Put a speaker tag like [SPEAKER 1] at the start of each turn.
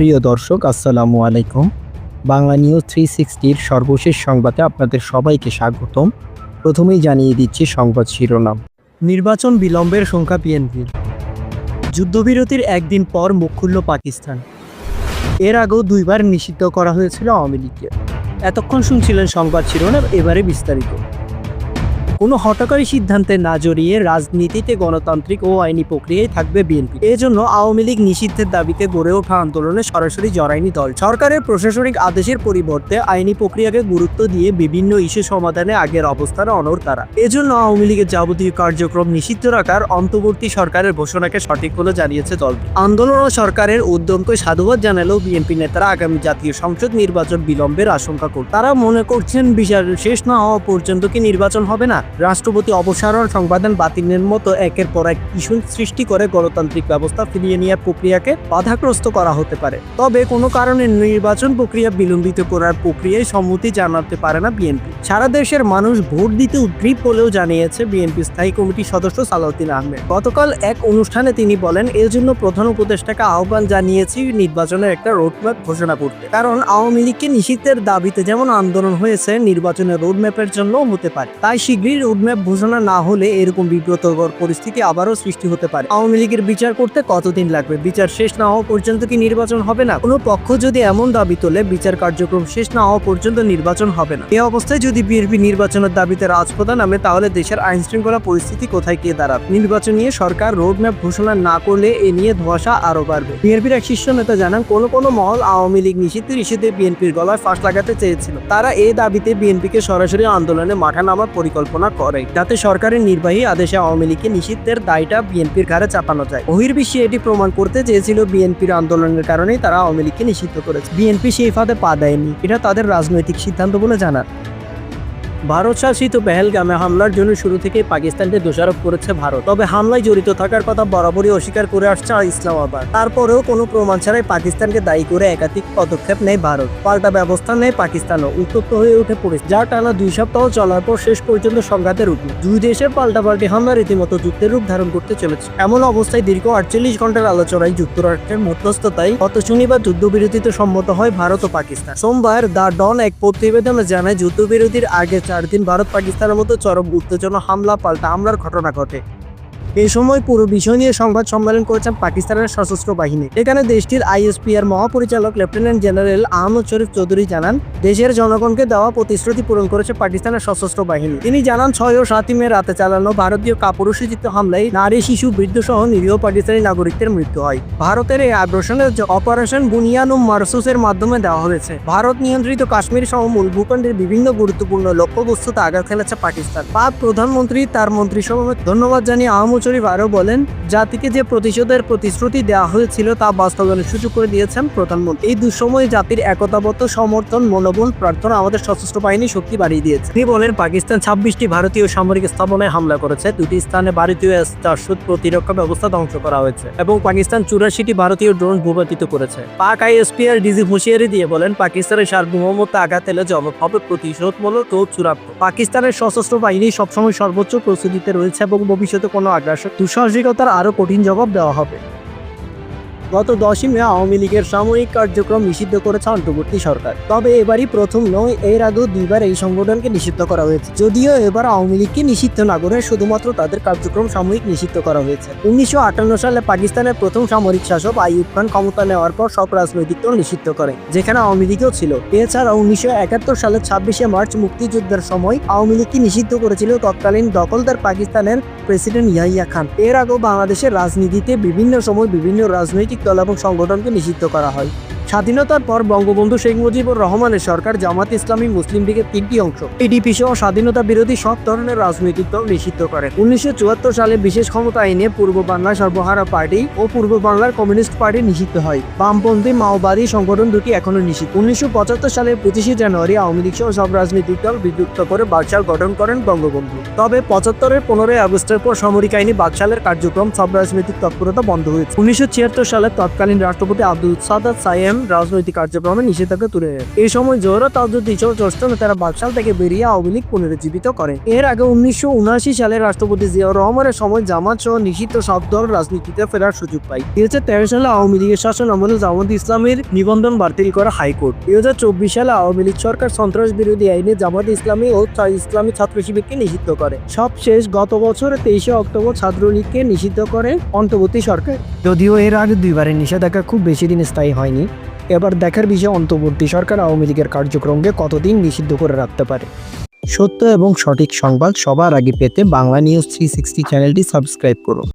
[SPEAKER 1] প্রিয় দর্শক, আসসালামু আলাইকুম। বাংলা নিউজ থ্রি সিক্সটির সর্বশেষ সংবাদে আপনাদের সবাইকে স্বাগতম। প্রথমেই জানিয়ে দিচ্ছি সংবাদ শিরোনাম। নির্বাচন বিলম্বের সংখ্যা বিএনপির। যুদ্ধবিরতির একদিন পর মুখ খুলল পাকিস্তান। এর আগেও দুইবার নিষিদ্ধ করা হয়েছিল আওয়ামী লীগকে। এতক্ষণ শুনছিলেন সংবাদ শিরোনাম, এবারে বিস্তারিত। কোনো হঠকারী সিদ্ধান্তে না জড়িয়ে রাজনীতিতে গণতান্ত্রিক ও আইনি প্রক্রিয়ায় থাকবে বিএনপি। এজন্য আওয়ামী লীগ নিষিদ্ধের দাবিতে গড়ে ওঠা আন্দোলনে সরাসরি জড়ায়নি দল। সরকারের প্রশাসনিক আদেশের পরিবর্তে আইনি প্রক্রিয়াকে গুরুত্ব দিয়ে বিভিন্ন ইস্যু সমাধানে আগের অবস্থানে অনড় তারা। এজন্য আওয়ামী লীগের যাবতীয় কার্যক্রম নিষিদ্ধ রাখার অন্তর্বর্তী সরকারের ঘোষণাকে সঠিক বলে জানিয়েছে দল। আন্দোলন ও সরকারের উদ্যমকে সাধুবাদ জানালেও বিএনপি নেতারা আগামী জাতীয় সংসদ নির্বাচন বিলম্বের আশঙ্কা করছে। তারা মনে করছেন বিচার শেষ না হওয়া পর্যন্ত কি নির্বাচন হবে না? রাষ্ট্রপতি অপসারণ সংবিধান বাতিলের মতো একের পর এক ইস্যু সৃষ্টি করে গণতান্ত্রিক ব্যবস্থা ফিরিয়ে নেওয়ার প্রক্রিয়াকে বাধাগ্রস্ত করা হতে পারে। তবে কোনো কারণে নির্বাচন প্রক্রিয়া বিলম্বিত করার প্রক্রিয়ায় সম্মতি জানাতে পারে না বিএনপি। সারা দেশের মানুষ ভোট দিতে উদ্গ্রীব বলেও জানিয়েছে বিএনপি স্থায়ী কমিটির সদস্য সালাউদ্দিন আহমেদ। গতকাল এক অনুষ্ঠানে তিনি বলেন এর জন্য প্রধান উপদেষ্টাকে আহ্বান জানিয়েছি নির্বাচনের একটা রোডম্যাপ ঘোষণা করতে। কারণ আওয়ামী লীগকে নিষিদ্ধের দাবিতে যেমন আন্দোলন হয়েছে, নির্বাচনের রোডম্যাপের জন্য হতে পারে। তাই শীঘ্রই রোডম্যাপ ঘোষণা না হলে এরকম বিব্রতকর পরিস্থিতি আবারও সৃষ্টি হতে পারে। আওয়ামী লীগের বিচার করতে কতদিন লাগবে? বিচার শেষ না হওয়া পর্যন্ত কি নির্বাচন হবে না? কোনো পক্ষ যদি এমন দাবি তোলে, বিচার কার্যক্রম শেষ না হওয়া পর্যন্ত নির্বাচন হবে না। এই অবস্থায় যদি বিএনপি নির্বাচনের দাবিতে রাজপথে নামে, তাহলে দেশের আইন শৃঙ্খলা পরিস্থিতি কোথায় গিয়ে দাঁড়াবে? নির্বাচন নিয়ে সরকার রোডম্যাপ ঘোষণা না করলে এ নিয়ে ধোঁয়াশা আরও বাড়বে। বিএনপির এক শীর্ষ নেতা জানান, কোন কোন মহল আওয়ামী লীগ নিষিদ্ধের ইস্যুতে বিএনপির গলায় ফাঁস লাগাতে চেয়েছিল। তারা এই দাবিতে বিএনপিকে সরাসরি আন্দোলনে মাঠে নামার পরিকল্পনা করে। যাতে সরকারের নির্বাহী আদেশে আওয়ামী লীগকে নিষিদ্ধের দায়টা বিএনপির ঘাড়ে চাপানো যায়। বহির্বিশ্বে এটি প্রমাণ করতে চেয়েছিল বিএনপির আন্দোলনের কারণেই তারা আওয়ামী লীগকে নিষিদ্ধ করেছে। বিএনপি সেই ফাঁদে পা দেয়নি। এটা তাদের রাজনৈতিক সিদ্ধান্ত বলে জানান ভারত শাসিত পেহেলগামে হামলার জন্য শুরু থেকে পাকিস্তানকে দোষারোপ করেছে ভারত। তবে হামলায় জড়িত থাকার কথা বরাবরই অস্বীকার করে আসছে ইসলামাবাদ। তারপরেও কোনো প্রমাণ ছাড়াই পাকিস্তানকে দায়ী করে একাধিক পদক্ষেপ নেয় ভারত। পাল্টা ব্যবস্থা নেয় পাকিস্তানও। উত্তপ্ত হয়ে উঠে পড়েছে যা টানা দুই সপ্তাহ চলার পর শেষ পর্যন্ত সংঘাতের নেয়। দুই দেশের পাল্টাপাল্টি হামলা রীতিমতো যুদ্ধের রূপ ধারণ করতে চলেছে। এমন অবস্থায় দীর্ঘ আটচল্লিশ ঘণ্টার আলোচনায় যুক্তরাষ্ট্রের মধ্যস্থতায় গত শনিবার যুদ্ধবিরতিতে সম্মত হয় ভারত ও পাকিস্তান। সোমবার দ্য ডন এক প্রতিবেদনে জানায়, যুদ্ধবিরতির আগে চার দিন ভারত পাকিস্তানের মতো চরম উত্তেজনা হামলা পাল্টা হামলার ঘটনা ঘটে। এই সময় পুরো বিষয় নিয়ে সংবাদ সম্মেলন করেছেন পাকিস্তানের সশস্ত্র বাহিনী। এখানে দেশটির আইএসপিআর মহাপরিচালক, লেফটেন্যান্ট জেনারেল আহমদ শরীফ চৌধুরী জানান, দেশের জনগণকে দেওয়া প্রতিশ্রুতি পূরণ করেছে পাকিস্তানের সশস্ত্র বাহিনী। তিনি জানান, ছয় ও সাতই মে রাতে চালানো ভারতীয় কাপুরুষোচিত হামলায় নারী, শিশু বৃদ্ধ সহ নিরীহ পাকিস্তানি নাগরিকদের মৃত্যু হয়। ভারতের এই আগ্রাসনের অপারেশন বুনিয়ান ও মারসুসের মাধ্যমে দেওয়া হয়েছে। ভারত নিয়ন্ত্রিত কাশ্মীর সহ মূল ভূখণ্ডের বিভিন্ন গুরুত্বপূর্ণ লক্ষ্যবস্তুতে আঘাত খেলেছে পাকিস্তান। পাক প্রধানমন্ত্রী, তার মন্ত্রিসভাকে ধন্যবাদ জানিয়ে আহমদ শরীফ আরও বলেন, জাতিকে যে প্রতিশোধের প্রতিশ্রুতি দেওয়া হয়েছিল তা বাস্তবায়নের সুযোগ করে দিয়েছেন প্রধানমন্ত্রী। এই দুঃসময়ে জাতির একতাবদ্ধ সমর্থন, মনোবল, প্রার্থনা আমাদের সশস্ত্র বাহিনী শক্তি বাড়িয়ে দিয়েছে। তিনি বলেন, পাকিস্তান ছাব্বিশটি ভারতীয় সামরিক স্থাপনায় হামলা করেছে। দুটি স্থানে ভারতীয় চারশো প্রতিরক্ষা ব্যবস্থা ধ্বংস করা হয়েছে এবং পাকিস্তান চুরাশিটি ভারতীয় ড্রোন ভূপাতিত করেছে। পাক আইএসপিআর ডিজি হুঁশিয়ারি দিয়ে বলেন, পাকিস্তানের সার্বভৌমত্ব আঘাত এলে জবাব হবে প্রতিশোধমূলক ও চূড়ান্ত। পাকিস্তানের সশস্ত্র বাহিনী সবসময় সর্বোচ্চ প্রস্তুতিতে রয়েছে এবং ভবিষ্যতে কোনো আগ্রাসন দুঃসাহসিকতার আরও কঠিন জবাব দেওয়া হবে। গত দশই মে আওয়ামী লীগের সাময়িক কার্যক্রম নিষিদ্ধ করেছে অন্তর্বর্তী সরকার। তবে এবারই প্রথম নয়, এর আগেও দুইবার এই সংগঠনকে নিষিদ্ধ করা হয়েছে। যদিও এবার আওয়ামী লীগকে নিষিদ্ধ না করে শুধুমাত্র তাদের কার্যক্রম সাময়িক নিষিদ্ধ করা হয়েছে। উনিশশো আটান্ন সালে পাকিস্তানের প্রথম সামরিক শাসক আইয়ুব খান ক্ষমতা নেওয়ার পর সব রাজনৈতিক দল নিষিদ্ধ করে, যেখানে আওয়ামী লীগও ছিল। এছাড়া উনিশশো সালের ছাব্বিশে মার্চ মুক্তিযুদ্ধের সময় আওয়ামী লীগকে নিষিদ্ধ করেছিল তৎকালীন দখলদার পাকিস্তানের প্রেসিডেন্ট ইয়াহিয়া খান। এর আগেও বাংলাদেশের রাজনীতিতে বিভিন্ন সময় বিভিন্ন রাজনৈতিক দল এবং সংগঠনকে নিষিদ্ধ করা হয়। স্বাধীনতার পর বঙ্গবন্ধু শেখ মুজিবুর রহমানের সরকার জামাত ইসলামী মুসলিম লীগের তিনটি অংশ। এডিপি সহ স্বাধীনতা বিরোধী সব ধরনের রাজনৈতিক দল নিষিদ্ধ করে। উনিশশো চুয়াত্তর সালে বিশেষ ক্ষমতা আইনে পূর্ব বাংলার সর্বহারা পার্টি ও পূর্ব বাংলার কমিউনিস্ট পার্টি নিষিদ্ধ হয়। বামপন্থী মাওবাদী সংগঠন দুটি এখনও নিষিদ্ধ। উনিশশো পঁচাত্তর সালের পঁচিশে জানুয়ারি আওয়ামী লীগ সহ সব রাজনৈতিক দল বিযুক্ত করে বাকশাল গঠন করেন বঙ্গবন্ধু। তবে পঁচাত্তরের পনেরোই আগস্টের পর সামরিক আইনে বাকশালের কার্যক্রম সব রাজনৈতিক তৎপরতা বন্ধ হয়েছে। উনিশশো ছিয়াত্তর সালে তৎকালীন রাষ্ট্রপতি আব্দুল সাদাত সাইয়েম রাজনৈতিক কার্যক্রমে নিষেধাজ্ঞা তুলে নেন। এই সময় জোহরা তাজুদ্দিন সহ জ্যেষ্ঠ নেতারা বাকশাল থেকে বেরিয়ে আওয়ামী লীগ পুনরুজ্জীবিত করে এর আগে উনিশশো উনআশি সালে রাষ্ট্রপতি জিয়াউর রহমানের সময় জামাত সহ নিষিদ্ধ সব দল রাজনীতিতে ফেরার সুযোগ পায়। দুই হাজার তেরো সালে আওয়ামী লীগের শাসন আমলে জামাত ইসলামের নিবন্ধন বাতিল করা হাইকোর্ট। দুই হাজার চব্বিশ সালে আওয়ামী লীগ সরকার সন্ত্রাস বিরোধী আইনে জামাত ইসলামী ও ইসলামী ছাত্র শিবিরকে নিষিদ্ধ করে। সবশেষ গত বছর তেইশে অক্টোবর ছাত্রলীগকে নিষিদ্ধ করে অন্তর্বর্তী সরকার। যদিও এর আগে দুইবারের নিষেধাজ্ঞা খুব বেশি দিন স্থায়ী হয়নি। এবার দেখার বিষয়, অন্তর্বর্তী সরকার আওয়ামী লীগের কার্যক্রমকে কতদিন নিষিদ্ধ করে রাখতে পারে? সত্য এবং সঠিক সংবাদ সবার আগে পেতে বাংলা নিউজ থ্রি সিক্সটি চ্যানেলটি সাবস্ক্রাইব করুন।